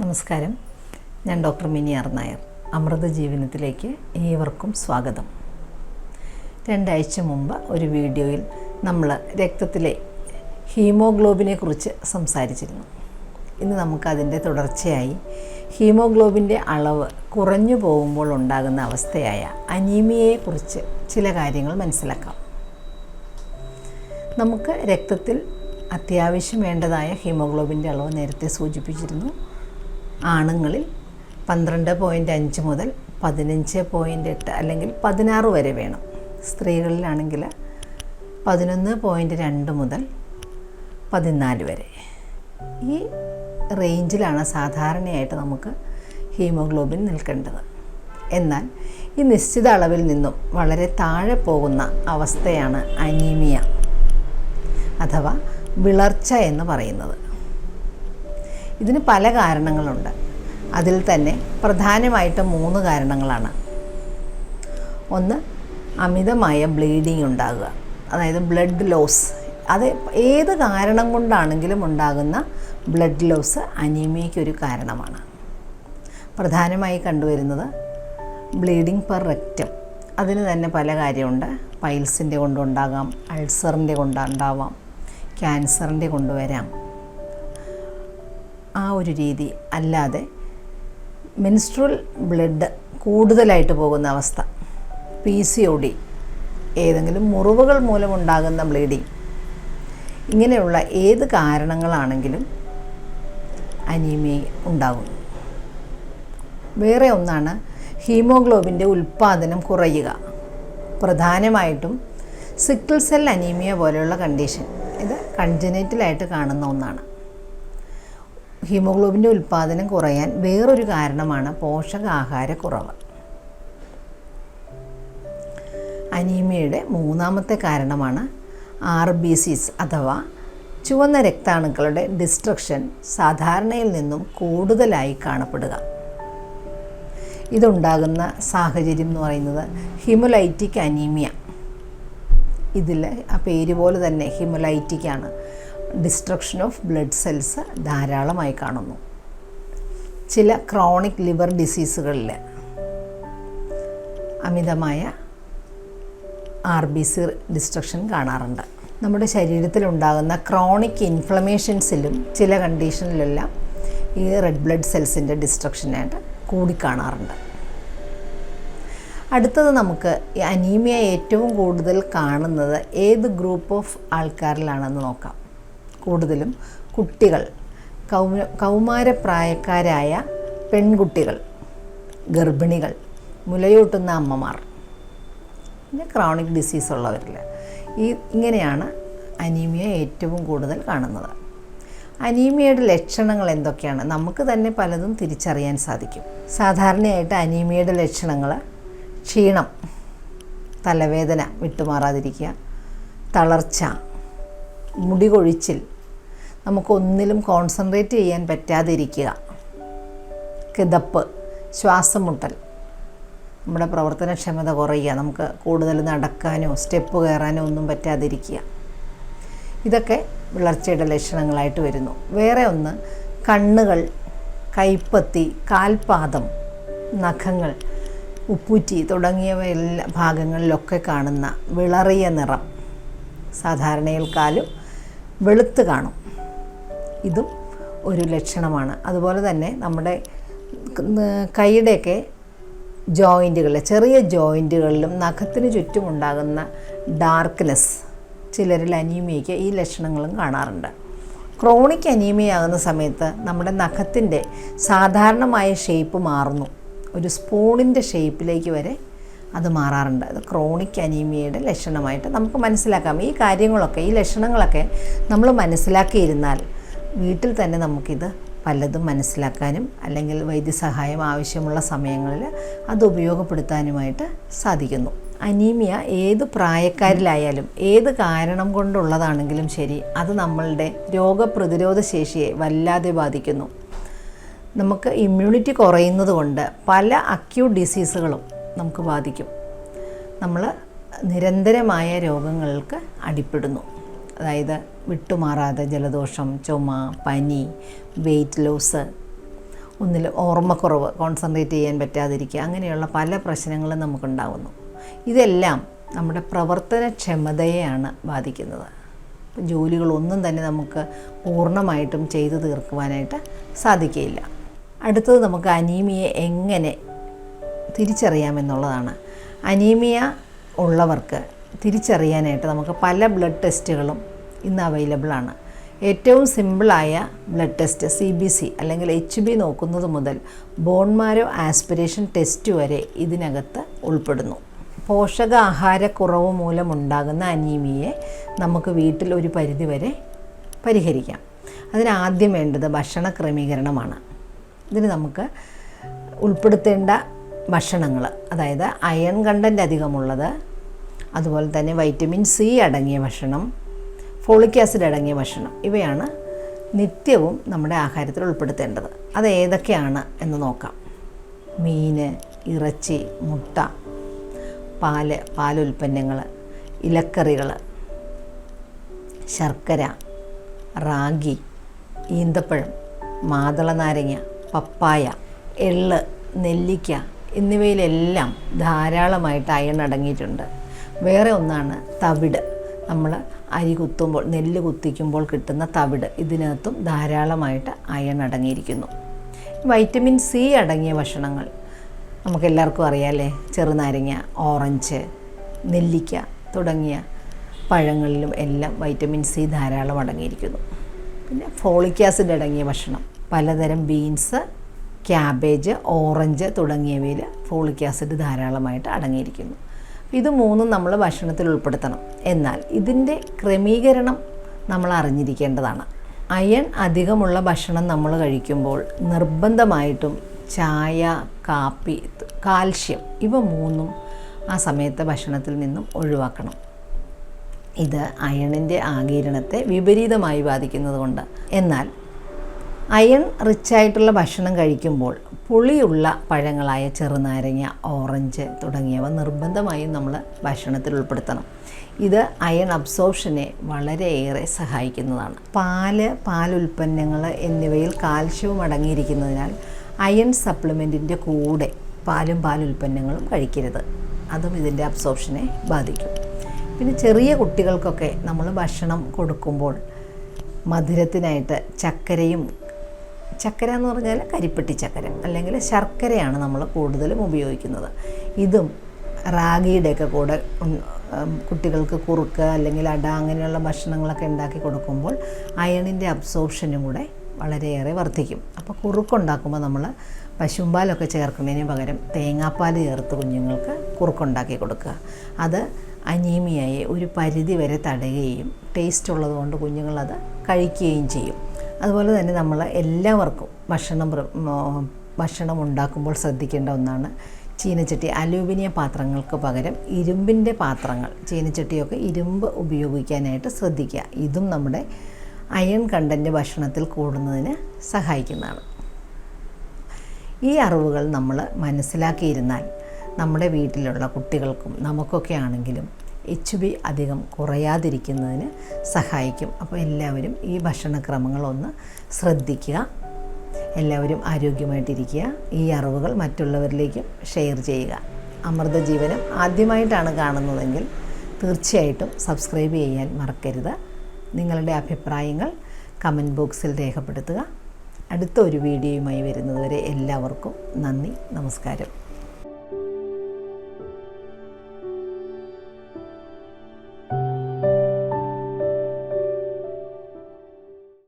നമസ്കാരം. ഞാൻ ഡോക്ടർ മിനി നായർ. അമൃത ജീവനത്തിലേക്ക് ഏവർക്കും സ്വാഗതം. രണ്ടാഴ്ച മുമ്പ് ഒരു വീഡിയോയിൽ നമ്മൾ രക്തത്തിലെ ഹീമോഗ്ലോബിനെ കുറിച്ച് സംസാരിച്ചിരുന്നു. ഇന്ന് നമുക്കതിന്റെ തുടർച്ചയായി ഹീമോഗ്ലോബിന്റെ അളവ് കുറഞ്ഞു പോകുമ്പോൾ ഉണ്ടാകുന്ന അവസ്ഥയായ അനീമിയയെക്കുറിച്ച് ചില കാര്യങ്ങൾ മനസ്സിലാക്കാം. നമുക്ക് രക്തത്തിൽ അത്യാവശ്യം വേണ്ടതായ ഹീമോഗ്ലോബിന്റെ അളവ് നേരത്തെ സൂചിപ്പിച്ചിരുന്നു. ആണുങ്ങളിൽ പന്ത്രണ്ട് പോയിന്റ് അഞ്ച് മുതൽ പതിനഞ്ച് പോയിന്റ് എട്ട് അല്ലെങ്കിൽ പതിനാറ് വരെ വേണം. സ്ത്രീകളിലാണെങ്കിൽ പതിനൊന്ന് പോയിന്റ് രണ്ട് മുതൽ പതിനാല് വരെ. ഈ റേഞ്ചിലാണ് സാധാരണയായിട്ട് നമുക്ക് ഹീമോഗ്ലോബിൻ നിൽക്കേണ്ടത്. എന്നാൽ ഈ നിശ്ചിത അളവിൽ നിന്നും വളരെ താഴെ പോകുന്ന അവസ്ഥയാണ് അനീമിയ അഥവാ വിളർച്ച എന്ന് പറയുന്നത്. ഇതിന് പല കാരണങ്ങളുണ്ട്. അതിൽ തന്നെ പ്രധാനമായിട്ടും മൂന്ന് കാരണങ്ങളാണ്. ഒന്ന് അമിതമായ ബ്ലീഡിങ് ഉണ്ടാകുക. അതായത് ബ്ലഡ് ലോസ് അത് ഏത് കാരണം കൊണ്ടാണെങ്കിലും ഉണ്ടാകുന്ന ബ്ലഡ് ലോസ് അനീമിയയ്ക്കൊരു കാരണമാണ്. പ്രധാനമായി കണ്ടുവരുന്നത് ബ്ലീഡിങ് പെർ റെക്റ്റം അതിന് തന്നെ പല കാര്യമുണ്ട്. പൈൽസിന്റെ കൊണ്ടുണ്ടാകാം അൾസറിന്റെ കൊണ്ടുണ്ടാവാം ക്യാൻസറിന്റെ കൊണ്ടുവരാം. ആ ഒരു രീതി അല്ലാതെ മെൻസ്ട്രൽ ബ്ലഡ് കൂടുതലായിട്ട് പോകുന്ന അവസ്ഥ. പി സി ഒ ഡി ഏതെങ്കിലും മുറിവുകൾ മൂലമുണ്ടാകുന്ന ബ്ലീഡിങ് ഇങ്ങനെയുള്ള ഏത് കാരണങ്ങളാണെങ്കിലും അനീമിയ ഉണ്ടാകും. വേറെ ഒന്നാണ് ഹീമോഗ്ലോബിന്റെ ഉൽപ്പാദനം കുറയുക. പ്രധാനമായിട്ടും സിക്കിൾ സെൽ അനീമിയ പോലെയുള്ള കണ്ടീഷൻ ഇത് കൺജനേറ്റലായിട്ട് കാണുന്ന ഒന്നാണ്. ഹീമോഗ്ലോബിന്റെ ഉൽപ്പാദനം കുറയാൻ വേറൊരു കാരണമാണ് പോഷകാഹാരക്കുറവ്. അനീമിയയുടെ മൂന്നാമത്തെ കാരണമാണ് ആർ ബി സിസ് അഥവാ ചുവന്ന രക്താണുക്കളുടെ ഡിസ്ട്രക്ഷൻ സാധാരണയിൽ നിന്നും കൂടുതലായി കാണപ്പെടുക. ഇതുണ്ടാകുന്ന സാഹചര്യം എന്ന് പറയുന്നത് ഹിമുലൈറ്റിക് അനീമിയ. ഇതിൽ ആ പേര് പോലെ തന്നെ ഹിമുലൈറ്റിക്കാണ് ആണ്. ഡിസ്ട്രക്ഷൻ ഓഫ് ബ്ലഡ് സെൽസ് ധാരാളമായി കാണുന്നു. ചില ക്രോണിക് ലിവർ ഡിസീസുകളിൽ അമിതമായ ആർ ബി സി ഡിസ്ട്രക്ഷൻ കാണാറുണ്ട്. നമ്മുടെ ശരീരത്തിലുണ്ടാകുന്ന ക്രോണിക് ഇൻഫ്ലമേഷൻസിലും ചില കണ്ടീഷനിലെല്ലാം ഈ റെഡ് ബ്ലഡ് സെൽസിന്റെ ഡിസ്ട്രക്ഷനായിട്ട് കൂടിക്കാണാറുണ്ട്. അടുത്തത് നമുക്ക് അനീമിയ ഏറ്റവും കൂടുതൽ കാണുന്നത് ഏത് ഗ്രൂപ്പ് ഓഫ് ആൾക്കാരിലാണെന്ന് നോക്കാം. കൂടുതലും കുട്ടികൾ. കൗമ കൗമാരപ്രായക്കാരായ പെൺകുട്ടികൾ ഗർഭിണികൾ മുലയൂട്ടുന്ന അമ്മമാർ. പിന്നെ ക്രോണിക് ഡിസീസ് ഉള്ളവരിൽ ഈ ഇങ്ങനെയാണ് അനീമിയ ഏറ്റവും കൂടുതൽ കാണുന്നത്. അനീമിയയുടെ ലക്ഷണങ്ങൾ എന്തൊക്കെയാണ്? നമുക്ക് തന്നെ പലതും തിരിച്ചറിയാൻ സാധിക്കും. സാധാരണയായിട്ട് അനീമിയയുടെ ലക്ഷണങ്ങൾ ക്ഷീണം തലവേദന വിട്ടുമാറാതിരിക്കുക തളർച്ച മുടി കൊഴിച്ചിൽ നമുക്കൊന്നിലും കോൺസെൻട്രേറ്റ് ചെയ്യാൻ പറ്റാതിരിക്കുക. കിതപ്പ് ശ്വാസം മുട്ടൽ നമ്മുടെ പ്രവർത്തനക്ഷമത കുറയുക. നമുക്ക് കൂടുതൽ നടക്കാനോ സ്റ്റെപ്പ് കയറാനോ ഒന്നും പറ്റാതിരിക്കുക. ഇതൊക്കെ വിളർച്ചയുടെ ലക്ഷണങ്ങളായിട്ട് വരുന്നു. വേറെ ഒന്ന് കണ്ണുകൾ കൈപ്പത്തി കാൽപാദം നഖങ്ങൾ ഉപ്പൂറ്റി തുടങ്ങിയവ എല്ലാ ഭാഗങ്ങളിലൊക്കെ കാണുന്ന വിളറിയ നിറം. സാധാരണയിൽക്കാലും വെളുത്ത് കാണും. ഇതും ഒരു ലക്ഷണമാണ്. അതുപോലെ തന്നെ നമ്മുടെ കൈയുടെയൊക്കെ ജോയിന്റുകളിൽ ചെറിയ ജോയിന്റുകളിലും നഖത്തിന് ചുറ്റുമുണ്ടാകുന്ന ഡാർക്ക്നെസ് ചിലരിൽ അനീമിയയ്ക്ക് ഈ ലക്ഷണങ്ങളും കാണാറുണ്ട്. ക്രോണിക് അനീമിയ ആകുന്ന സമയത്ത് നമ്മുടെ നഖത്തിന്റെ സാധാരണമായ ഷേപ്പ് മാറുന്നു. ഒരു സ്പൂണിന്റെ ഷേപ്പിലേക്ക് വരെ അത് മാറാറുണ്ട്. അത് ക്രോണിക് അനീമിയയുടെ ലക്ഷണമായിട്ട് നമുക്ക് മനസ്സിലാക്കാം. ഈ കാര്യങ്ങളൊക്കെ ഈ ലക്ഷണങ്ങളൊക്കെ നമ്മൾ മനസ്സിലാക്കിയിരുന്നാൽ വീട്ടിൽ തന്നെ നമുക്കിത് പലതും മനസ്സിലാക്കാനും അല്ലെങ്കിൽ വൈദ്യസഹായം ആവശ്യമുള്ള സമയങ്ങളിൽ അത് ഉപയോഗപ്പെടുത്താനുമായിട്ട് സാധിക്കുന്നു. അനീമിയ ഏത് പ്രായക്കാരിലായാലും ഏത് കാരണം കൊണ്ടുള്ളതാണെങ്കിലും ശരി അത് നമ്മളുടെ രോഗപ്രതിരോധ ശേഷിയെ വല്ലാതെ ബാധിക്കുന്നു. നമുക്ക് ഇമ്മ്യൂണിറ്റി കുറയുന്നത് കൊണ്ട് പല അക്യൂട്ട് ഡിസീസുകളും നമുക്ക് ബാധിക്കും. നമ്മൾ നിരന്തരമായ രോഗങ്ങൾക്ക് അടിപ്പെടുന്നു. അതായത് വിട്ടുമാറാതെ ജലദോഷം ചുമ പനി വെയിറ്റ് ലോസ് ഒന്നിൽ ഓർമ്മക്കുറവ് കോൺസെൻട്രേറ്റ് ചെയ്യാൻ പറ്റാതിരിക്കുക അങ്ങനെയുള്ള പല പ്രശ്നങ്ങളും നമുക്കുണ്ടാകുന്നു ഇതെല്ലാം നമ്മുടെ പ്രവർത്തനക്ഷമതയെയാണ് ബാധിക്കുന്നത്. ജോലികളൊന്നും തന്നെ നമുക്ക് പൂർണമായിട്ടും ചെയ്തു തീർക്കുവാനായിട്ട് സാധിക്കുകയില്ല. അടുത്തത് നമുക്ക് അനീമിയെ എങ്ങനെ തിരിച്ചറിയാമെന്നുള്ളതാണ്. അനീമിയ ഉള്ളവർക്ക് തിരിച്ചറിയാനായിട്ട് നമുക്ക് പല ബ്ലഡ് ടെസ്റ്റുകളും ഇന്ന് അവൈലബിൾ ആണ്. ഏറ്റവും സിമ്പിളായ blood test C B C അല്ലെങ്കിൽ എച്ച് ബി നോക്കുന്നത് മുതൽ ബോൺമാരോ ആസ്പിറേഷൻ ടെസ്റ്റ് വരെ ഇതിനകത്ത് ഉൾപ്പെടുന്നു. പോഷകാഹാരക്കുറവ് മൂലമുണ്ടാകുന്ന അനീമിയെ നമുക്ക് വീട്ടിൽ ഒരു പരിധിവരെ പരിഹരിക്കാം. അതിനാദ്യം വേണ്ടത് ഭക്ഷണ ക്രമീകരണമാണ്. ഇതിന് നമുക്ക് ഉൾപ്പെടുത്തേണ്ട ഭക്ഷണങ്ങൾ അതായത് അയൺ കണ്ടന്റ് അധികമുള്ളത് അതുപോലെ തന്നെ വൈറ്റമിൻ സി അടങ്ങിയ ഭക്ഷണം ഫോളിക് ആസിഡ് അടങ്ങിയ ഭക്ഷണം ഇവയാണ് നിത്യവും നമ്മുടെ ആഹാരത്തിൽ ഉൾപ്പെടുത്തേണ്ടത്. അത് ഏതൊക്കെയാണ് എന്ന് നോക്കാം. മീൻ ഇറച്ചി മുട്ട പാൽ പാലുൽപ്പന്നങ്ങൾ ഇലക്കറികൾ ശർക്കര റാഗി ഈന്തപ്പഴം മാതള നാരങ്ങ പപ്പായ എള്ള് നെല്ലിക്ക എന്നിവയിലെല്ലാം ധാരാളമായിട്ട് അയൺ അടങ്ങിയിട്ടുണ്ട്. വേറെ ഒന്നാണ് തവിട്. നമ്മൾ അരി കുത്തുമ്പോൾ നെല്ല് കുത്തിക്കുമ്പോൾ കിട്ടുന്ന തവിട്. ഇതിനകത്തും ധാരാളമായിട്ട് അയൺ അടങ്ങിയിരിക്കുന്നു. വൈറ്റമിൻ സി അടങ്ങിയ ഭക്ഷണങ്ങൾ. നമുക്കെല്ലാവർക്കും അറിയാമല്ലേ ചെറുനാരങ്ങ ഓറഞ്ച് നെല്ലിക്ക തുടങ്ങിയ പഴങ്ങളിലും എല്ലാം വൈറ്റമിൻ സി ധാരാളം അടങ്ങിയിരിക്കുന്നു. പിന്നെ ഫോളിക് ആസിഡ് അടങ്ങിയ ഭക്ഷണം. പലതരം ബീൻസ് ക്യാബേജ് ഓറഞ്ച് തുടങ്ങിയവയിൽ ഫോളിക് ആസിഡ് ധാരാളമായിട്ട് അടങ്ങിയിരിക്കുന്നു. ഇത് മൂന്നും നമ്മൾ ഭക്ഷണത്തിൽ ഉൾപ്പെടുത്തണം. എന്നാൽ ഇതിന്റെ ക്രമീകരണം നമ്മൾ അറിഞ്ഞിരിക്കേണ്ടതാണ്. അയൺ അധികമുള്ള ഭക്ഷണം നമ്മൾ കഴിക്കുമ്പോൾ നിർബന്ധമായിട്ടും ചായ കാപ്പി കാൽഷ്യം ഇവ മൂന്നും ആ സമയത്തെ ഭക്ഷണത്തിൽ നിന്നും ഒഴിവാക്കണം. ഇത് അയണിന്റെ ആകീരണത്തെ വിപരീതമായി ബാധിക്കുന്നതുകൊണ്ട്. എന്നാൽ അയൺ റിച്ച് ആയിട്ടുള്ള ഭക്ഷണം കഴിക്കുമ്പോൾ പുളിയുള്ള പഴങ്ങളായ ചെറുനാരങ്ങ ഓറഞ്ച് തുടങ്ങിയവ നിർബന്ധമായും നമ്മൾ ഭക്ഷണത്തിൽ ഉൾപ്പെടുത്തണം. ഇത് അയൺ അബ്സോർപ്ഷനെ വളരെയേറെ സഹായിക്കുന്നതാണ്. പാൽ പാലുൽപ്പന്നങ്ങൾ എന്നിവയിൽ കാൽഷ്യവും അടങ്ങിയിരിക്കുന്നതിനാൽ അയൺ സപ്ലിമെന്റിന്റെ കൂടെ പാലും പാലുൽപ്പന്നങ്ങളും കഴിക്കരുത്. അതും ഇതിന്റെ അബ്സോർപ്ഷനെ ബാധിക്കും. പിന്നെ ചെറിയ കുട്ടികൾക്കൊക്കെ നമ്മൾ ഭക്ഷണം കൊടുക്കുമ്പോൾ മധുരത്തിനായിട്ട് ചക്കരയും ചക്കര എന്ന് പറഞ്ഞാൽ കരിപ്പെട്ടി ചക്കര അല്ലെങ്കിൽ ശർക്കരയാണ് നമ്മൾ കൂടുതലും ഉപയോഗിക്കുന്നത്. ഇതും റാഗിയുടെയൊക്കെ കൂടെ കുട്ടികൾക്ക് കുറുക്ക് അല്ലെങ്കിൽ അട അങ്ങനെയുള്ള ഭക്ഷണങ്ങളൊക്കെ ഉണ്ടാക്കി കൊടുക്കുമ്പോൾ അയണിന്റെ അബ്സോർപ്ഷനും കൂടെ വളരെയേറെ വർദ്ധിക്കും. അപ്പോൾ കുറുക്കുണ്ടാക്കുമ്പോൾ നമ്മൾ പശുമ്പാലൊക്കെ ചേർക്കുന്നതിന് പകരം തേങ്ങാപ്പാൽ ചേർത്ത് കുഞ്ഞുങ്ങൾക്ക് കുറുക്കുണ്ടാക്കി കൊടുക്കുക. അത് അനീമിയയെ ഒരു പരിധി വരെ തടയുകയും ടേസ്റ്റ് ഉള്ളതുകൊണ്ട് കുഞ്ഞുങ്ങളത് കഴിക്കുകയും ചെയ്യും. അതുപോലെ തന്നെ നമ്മൾ എല്ലാവർക്കും ഭക്ഷണം ഭക്ഷണം ഉണ്ടാക്കുമ്പോൾ ശ്രദ്ധിക്കേണ്ട ഒന്നാണ് ചീനച്ചട്ടി. അലൂമിനിയം പാത്രങ്ങൾക്ക് പകരം ഇരുമ്പിന്റെ പാത്രങ്ങൾ. ചീനച്ചട്ടിയൊക്കെ ഇരുമ്പ് ഉപയോഗിക്കാനായിട്ട് ശ്രദ്ധിക്കുക. ഇതും നമ്മുടെ അയൺ കണ്ടന്റ് ഭക്ഷണത്തിൽ കൂടുന്നതിന് സഹായിക്കുന്നതാണ്. ഈ അറിവുകൾ നമ്മൾ മനസ്സിലാക്കിയിരുന്നാൽ നമ്മുടെ വീട്ടിലുള്ള കുട്ടികൾക്കും നമുക്കൊക്കെ ആണെങ്കിലും എച്ച് ബി അധികം കുറയാതിരിക്കുന്നതിന് സഹായിക്കും. അപ്പോൾ എല്ലാവരും ഈ ഭക്ഷണക്രമങ്ങളൊന്ന് ശ്രദ്ധിക്കുക. എല്ലാവരും ആരോഗ്യമായിട്ടിരിക്കുക. ഈ അറിവുകൾ മറ്റുള്ളവരിലേക്കും ഷെയർ ചെയ്യുക. അമൃത ജീവനം ആദ്യമായിട്ടാണ് കാണുന്നതെങ്കിൽ തീർച്ചയായിട്ടും സബ്സ്ക്രൈബ് ചെയ്യാൻ മറക്കരുത്. നിങ്ങളുടെ അഭിപ്രായങ്ങൾ കമന്റ് ബോക്സിൽ രേഖപ്പെടുത്തുക. അടുത്ത ഒരു വീഡിയോയുമായി വരുന്നതുവരെ എല്ലാവർക്കും നന്ദി നമസ്കാരം.